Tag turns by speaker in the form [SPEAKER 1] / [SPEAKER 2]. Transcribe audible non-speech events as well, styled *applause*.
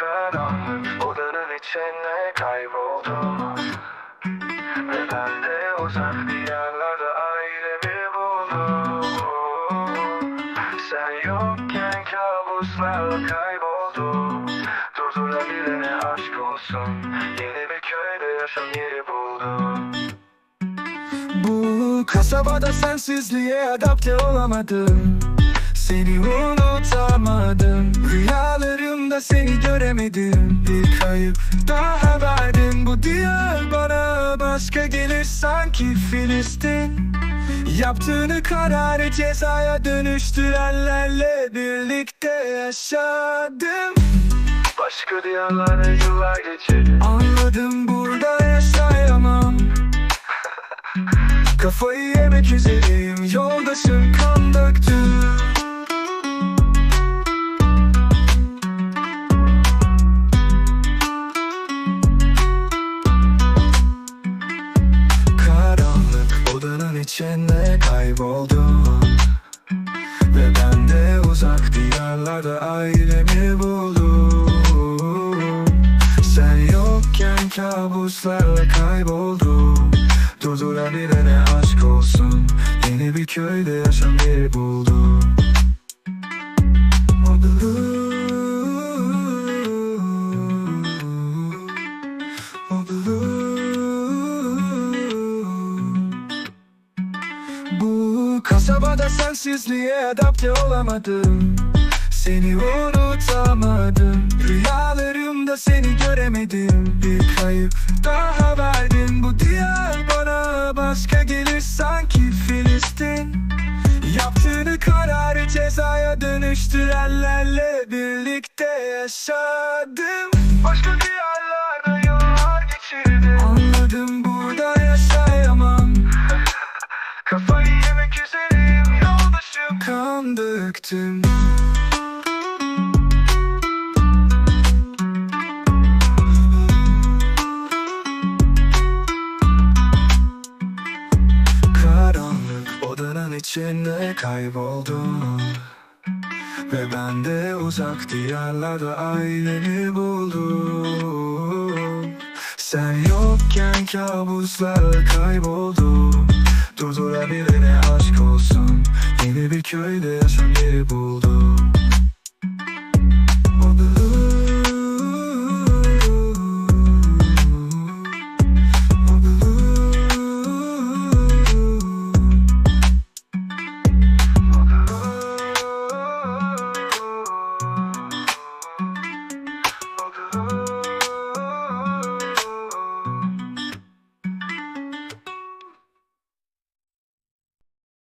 [SPEAKER 1] Karanlık odanın içine kayboldum. Ve ben de uzak bir yerlerde ailemi buldum. Sen yokken kabuslarla kayboldum Durdurabilene aşk olsun. Yeni bir köyde yaşam yeri buldum.
[SPEAKER 2] Bu kasabada sensizliğe adapte olamadım. Seni unutamadım Rüyalarımda seni göremedim. Bir kayıp daha verdin. Bu diyar bana başka gelir sanki Filistin. Yaptığını kararı cezaya dönüştürenlerle birlikte yaşadım.
[SPEAKER 1] Başka diyarlarda yıllar geçirdim
[SPEAKER 2] Anladım burada yaşayamam. *laughs* Kafayı yemek üzereyim. Yoldaşım kan döktü kayboldum. Ve ben de uzak diyarlarda ailemi buldum? Sen yokken kabuslarla kayboldum. Durdurabilene aşk olsun kasabada sensizliğe adapte olamadım. Seni unutamadım. Rüyalarımda seni göremedim. Bir kayıp daha verdin. Bu diyar bana başka gelir sanki Filistin. Yaptığını kararı cezaya dönüştürenlerle birlikte yaşadım.
[SPEAKER 1] Başka diyarlarda yıllar geçirdim.
[SPEAKER 2] Anladım Döktüm Karanlık odanın içinde kayboldum. Ve ben de uzak diyarlarda ailemi buldum. Sen yokken kabuslarla kayboldum. Durdurabilene aşk olsun Yeni bir köyde yaşam yeri buldum